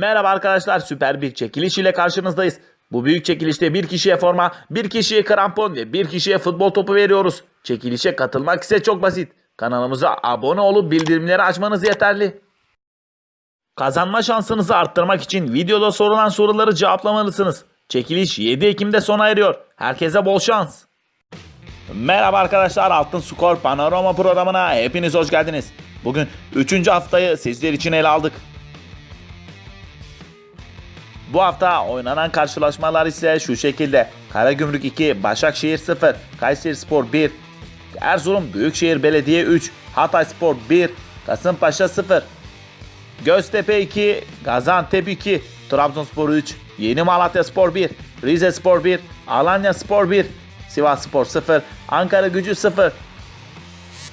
Merhaba arkadaşlar süper bir çekiliş ile karşınızdayız. Bu büyük çekilişte bir kişiye forma, bir kişiye krampon ve bir kişiye futbol topu veriyoruz. Çekilişe katılmak ise çok basit. Kanalımıza abone olup bildirimleri açmanız yeterli. Kazanma şansınızı arttırmak için videoda sorulan soruları cevaplamalısınız. Çekiliş 7 Ekim'de sona eriyor. Herkese bol şans. Merhaba arkadaşlar Altın Skor Panorama programına hepiniz hoş geldiniz. Bugün 3. haftayı sizler için ele aldık. Bu hafta oynanan karşılaşmalar ise şu şekilde. Karagümrük 2, Başakşehir 0, Kayserispor 1, Erzurum Büyükşehir Belediye 3, Hatayspor 1, Kasımpaşa 0, Göztepe 2, Gaziantep 2, Trabzonspor 3, Yeni Malatyaspor 1, Rizespor 1, Alanyaspor 1, Sivasspor 0, Ankara Gücü 0,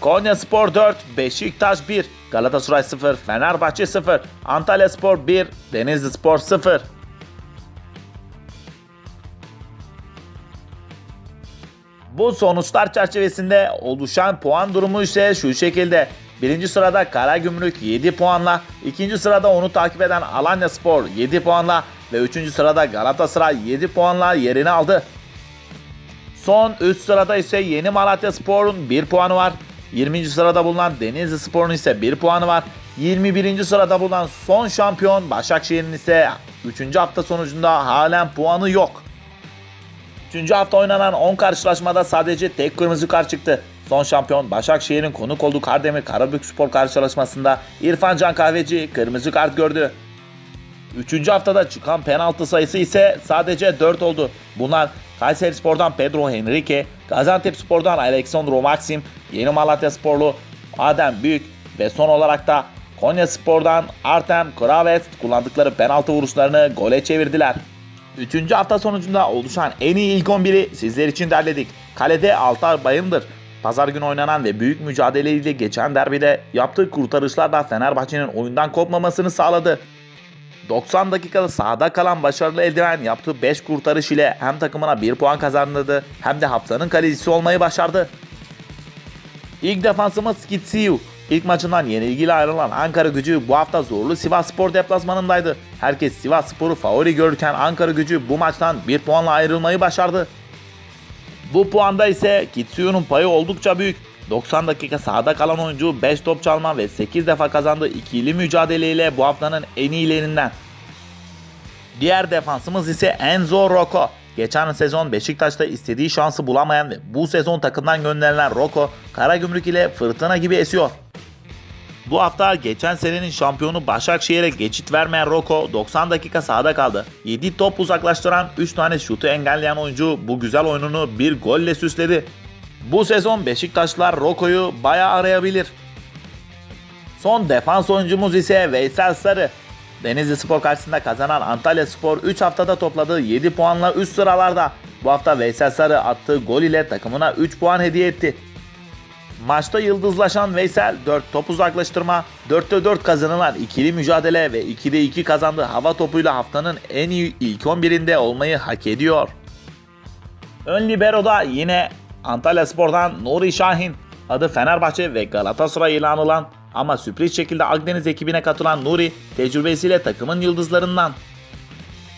Konya Spor 4, Beşiktaş 1, Galatasaray 0, Fenerbahçe 0, Antalya Spor 1, Denizli Spor 0. Bu sonuçlar çerçevesinde oluşan puan durumu ise şu şekilde. Birinci sırada Karagümrük 7 puanla, ikinci sırada onu takip eden Alanya Spor 7 puanla ve üçüncü sırada Galatasaray 7 puanla yerini aldı. Son 3 sırada ise Yeni Malatya Spor'un 1 puanı var. 20. sırada bulunan Denizli Spor'un ise 1 puanı var. 21. sırada bulunan son şampiyon Başakşehir'in ise 3. hafta sonucunda halen puanı yok. 3. hafta oynanan 10 karşılaşmada sadece tek kırmızı kart çıktı. Son şampiyon Başakşehir'in konuk olduğu Kardemir Karabük Spor karşılaşmasında İrfan Can Kahveci kırmızı kart gördü. Üçüncü haftada çıkan penaltı sayısı ise sadece 4 oldu. Bunlar Kayseri Spor'dan Pedro Henrique, Gaziantep Spor'dan Alexandro Maxim, Yeni Malatya Sporlu Adem Büyük ve son olarak da Konya Spor'dan Artem Kravet kullandıkları penaltı vuruşlarını gole çevirdiler. Üçüncü hafta sonucunda oluşan en iyi ilk 11'i sizler için derledik. Kalede Altay Bayındır. Pazar günü oynanan ve büyük mücadeleyle geçen derbide yaptığı kurtarışlarla Fenerbahçe'nin oyundan kopmamasını sağladı. 90 dakikada sahada kalan başarılı eldiven yaptığı 5 kurtarış ile hem takımına 1 puan kazandırdı hem de haftanın kalecisi olmayı başardı. İlk defansımız Skitsiu. İlk maçından yenilgiyle ayrılan Ankara gücü bu hafta zorlu Sivas Spor deplasmanındaydı. Herkes Sivas Spor'u favori görürken Ankara gücü bu maçtan 1 puanla ayrılmayı başardı. Bu puanda ise Kitsiu'nun payı oldukça büyük. 90 dakika sahada kalan oyuncu 5 top çalma ve 8 defa kazandığı ikili mücadeleyle bu haftanın en iyilerinden. Diğer defansımız ise Enzo Rocco. Geçen sezon Beşiktaş'ta istediği şansı bulamayan ve bu sezon takımdan gönderilen Rocco, Karagümrük ile fırtına gibi esiyor. Bu hafta geçen senenin şampiyonu Başakşehir'e geçit vermeyen Rocco 90 dakika sahada kaldı. 7 top uzaklaştıran 3 tane şutu engelleyen oyuncu bu güzel oyununu bir golle süsledi. Bu sezon Beşiktaşlar Rocco'yu bayağı arayabilir. Son defans oyuncumuz ise Veysel Sarı. Denizli Spor karşısında kazanan Antalya Spor 3 haftada topladığı 7 puanla üst sıralarda. Bu hafta Veysel Sarı attığı gol ile takımına 3 puan hediye etti. Maçta yıldızlaşan Veysel 4 top uzaklaştırma, 4'te 4 kazanılan ikili mücadele ve 2'de 2 kazandığı hava topuyla haftanın en iyi ilk 11'inde olmayı hak ediyor. Ön libero'da yine Antalya Spor'dan Nuri Şahin. Adı Fenerbahçe ve Galatasaray ile anılan ama sürpriz şekilde Akdeniz ekibine katılan Nuri tecrübesiyle takımın yıldızlarından.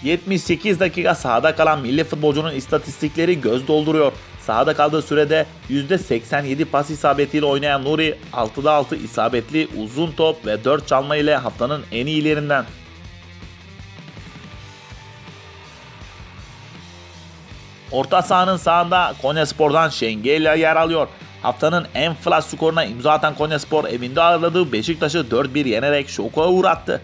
78 dakika sahada kalan milli futbolcunun istatistikleri göz dolduruyor. Sahada kaldığı sürede %87 pas isabetiyle oynayan Nuri 6'da 6 isabetli uzun top ve 4 çalma ile haftanın en iyilerinden. Orta sahanın sağında Konyaspor'dan Şengelya yer alıyor. Haftanın en flash skoruna imza atan Konyaspor evinde ağırladığı Beşiktaş'ı 4-1 yenerek şoka uğrattı.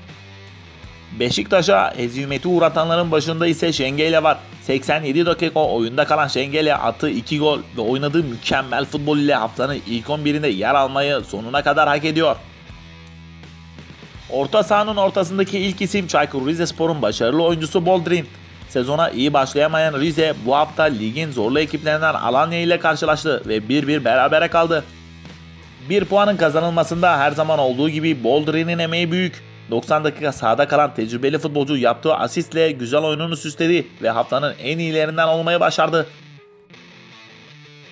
Beşiktaş'a hezimeti uğratanların başında ise Şengelya var. 87 dakika oyunda kalan Şengelya attığı 2 gol ve oynadığı mükemmel futbol ile haftanın ilk 11'inde yer almayı sonuna kadar hak ediyor. Orta sahanın ortasındaki ilk isim Çaykur Rizespor'un başarılı oyuncusu Boldrin. Sezona iyi başlayamayan Rize bu hafta ligin zorlu ekiplerinden Alanya ile karşılaştı ve 1-1 berabere kaldı. Bir puanın kazanılmasında her zaman olduğu gibi Boldrin'in emeği büyük. 90 dakika sahada kalan tecrübeli futbolcu yaptığı asistle güzel oyununu süsledi ve haftanın en iyilerinden olmayı başardı.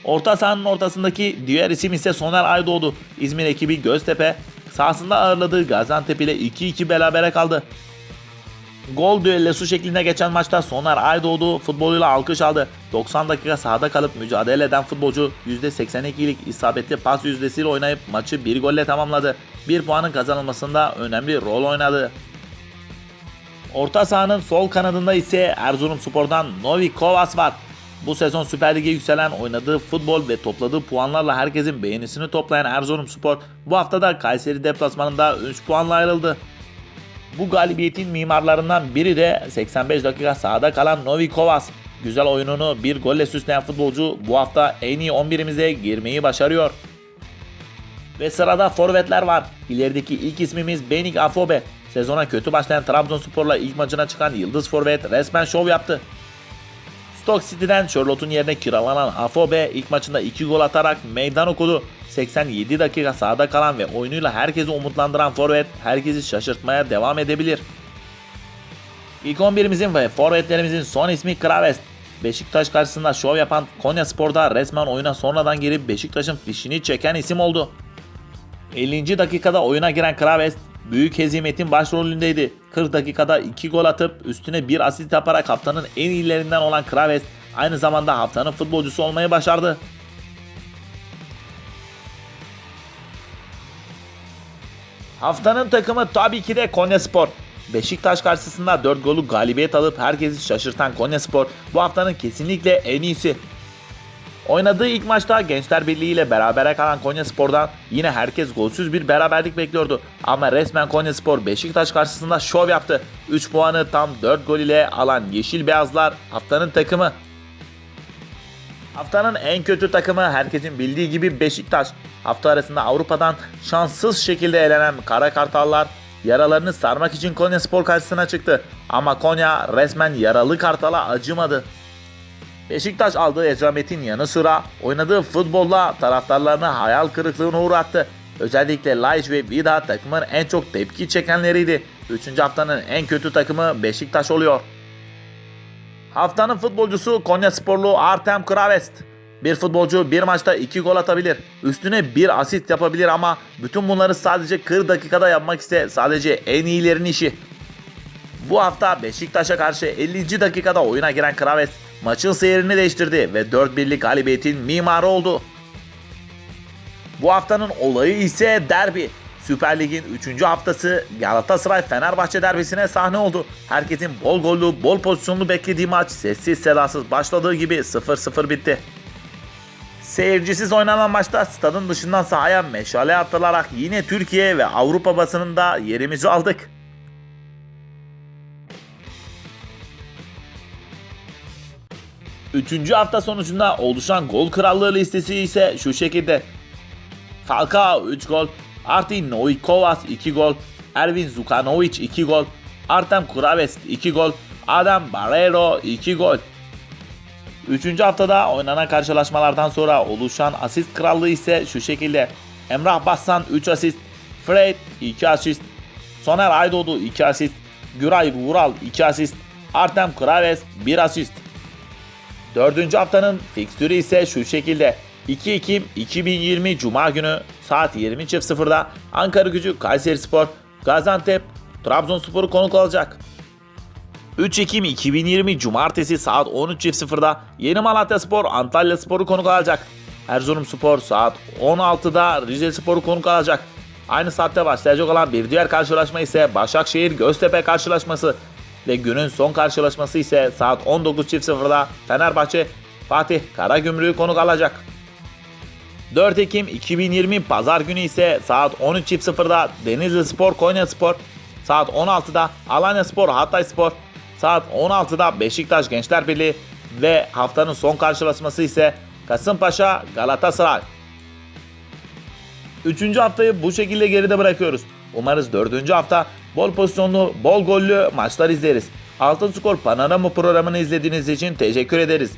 Orta sahanın ortasındaki diğer isim ise Soner Aydoğdu. İzmir ekibi Göztepe sahasında ağırladığı Gaziantep ile 2-2 berabere kaldı. Gol düellosu şeklinde geçen maçta Soner Aydoğdu futboluyla alkış aldı. 90 dakika sahada kalıp mücadele eden futbolcu %82'lik isabetli pas yüzdesiyle oynayıp maçı bir golle tamamladı. Bir puanın kazanılmasında önemli rol oynadı. Orta sahanın sol kanadında ise Erzurumspor'dan Novi Kovas var. Bu sezon Süper Lig'e yükselen oynadığı futbol ve topladığı puanlarla herkesin beğenisini toplayan Erzurumspor bu hafta da Kayseri deplasmanında 3 puanla ayrıldı. Bu galibiyetin mimarlarından biri de 85 dakika sahada kalan Novi Kovas. Güzel oyununu bir golle süsleyen futbolcu bu hafta en iyi 11'imize girmeyi başarıyor. Ve sırada forvetler var. İlerideki ilk ismimiz Benik Afobe. Sezona kötü başlayan Trabzonspor'la ilk maçına çıkan Yıldız Forvet resmen şov yaptı. Stoke City'den Charlotte'un yerine kiralanan Afobe ilk maçında 2 gol atarak meydan okudu. 87 dakika sahada kalan ve oyunuyla herkesi umutlandıran forvet herkesi şaşırtmaya devam edebilir. İlk 11'imizin ve forvetlerimizin son ismi Kraves. Beşiktaş karşısında şov yapan Konya Spor'da resmen oyuna sonradan girip Beşiktaş'ın fişini çeken isim oldu. 50. dakikada oyuna giren Kraves büyük hezimetin başrolündeydi. 40 dakikada 2 gol atıp üstüne bir asist yaparak haftanın en iyilerinden olan Kraves aynı zamanda haftanın futbolcusu olmayı başardı. Haftanın takımı tabii ki de Konyaspor. Beşiktaş karşısında 4 golü galibiyet alıp herkesi şaşırtan Konyaspor bu haftanın kesinlikle en iyisi. Oynadığı ilk maçta Gençler Birliği ile berabere kalan Konyaspor'dan yine herkes golsüz bir beraberlik bekliyordu. Ama resmen Konyaspor Beşiktaş karşısında şov yaptı. 3 puanı tam 4 gol ile alan Yeşil Beyazlar haftanın takımı. Haftanın en kötü takımı herkesin bildiği gibi Beşiktaş. Hafta arasında Avrupa'dan şanssız şekilde elenen Kara Kartallar yaralarını sarmak için Konyaspor karşısına çıktı. Ama Konya resmen yaralı Kartal'a acımadı. Beşiktaş aldığı ezametin yanı sıra oynadığı futbolla taraftarlarını hayal kırıklığına uğrattı. Özellikle Laiç ve Vida takımın en çok tepki çekenleriydi. 3. haftanın en kötü takımı Beşiktaş oluyor. Haftanın futbolcusu Konya Sporlu Artem Kravest. Bir futbolcu bir maçta 2 gol atabilir. Üstüne bir asist yapabilir ama bütün bunları sadece 40 dakikada yapmak ise sadece en iyilerin işi. Bu hafta Beşiktaş'a karşı 50. dakikada oyuna giren Kraves maçın seyrini değiştirdi ve 4-1'lik galibiyetin mimarı oldu. Bu haftanın olayı ise derbi. Süper Lig'in 3. haftası Galatasaray-Fenerbahçe derbisine sahne oldu. Herkesin bol gollü, bol pozisyonlu beklediği maç sessiz sedasız başladığı gibi 0-0 bitti. Seyircisiz oynanan maçta stadın dışından sahaya meşale atılarak yine Türkiye ve Avrupa basınında yerimizi aldık. Üçüncü hafta sonucunda oluşan gol krallığı listesi ise şu şekilde. Falcao 3 gol, Artin Noikovas 2 gol, Ervin Zukanovic 2 gol, Artem Kuraves 2 gol, Adam Barrero 2 gol. Üçüncü haftada oynanan karşılaşmalardan sonra oluşan asist krallığı ise şu şekilde. Emrah Bassan 3 asist, Fred 2 asist, Soner Aydoğdu 2 asist, Güray Vural 2 asist, Artem Kraves 1 asist. Dördüncü haftanın fikstürü ise şu şekilde. 2 Ekim 2020 Cuma günü saat 20.00'da Ankara gücü Kayseri Spor, Gaziantep, Trabzonspor'u konuk alacak. 3 Ekim 2020 Cumartesi saat 13.00'da Yeni Malatya Spor Antalya Spor'u konuk alacak. Erzurum Spor saat 16'da Rize Spor'u konuk alacak. Aynı saatte başlayacak olan bir diğer karşılaşma ise Başakşehir Göztepe karşılaşması ve günün son karşılaşması ise saat 19.00'da Fenerbahçe Fatih Karagümrük'ü konuk alacak. 4 Ekim 2020 Pazar günü ise saat 13.00'da Denizli Spor Konya Spor, saat 16'da Alanya Spor Hatay Spor, saat 16'da Beşiktaş Gençler Birliği ve haftanın son karşılaşması ise Kasımpaşa Galatasaray. Üçüncü haftayı bu şekilde geride bırakıyoruz. Umarız dördüncü hafta bol pozisyonlu, bol gollü maçlar izleriz. Altın Skor Panorama programını izlediğiniz için teşekkür ederiz.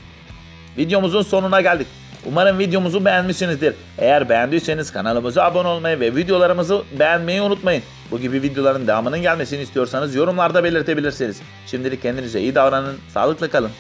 Videomuzun sonuna geldik. Umarım videomuzu beğenmişsinizdir. Eğer beğendiyseniz kanalımıza abone olmayı ve videolarımızı beğenmeyi unutmayın. Bu gibi videoların devamının gelmesini istiyorsanız yorumlarda belirtebilirsiniz. Şimdilik kendinize iyi davranın, sağlıklı kalın.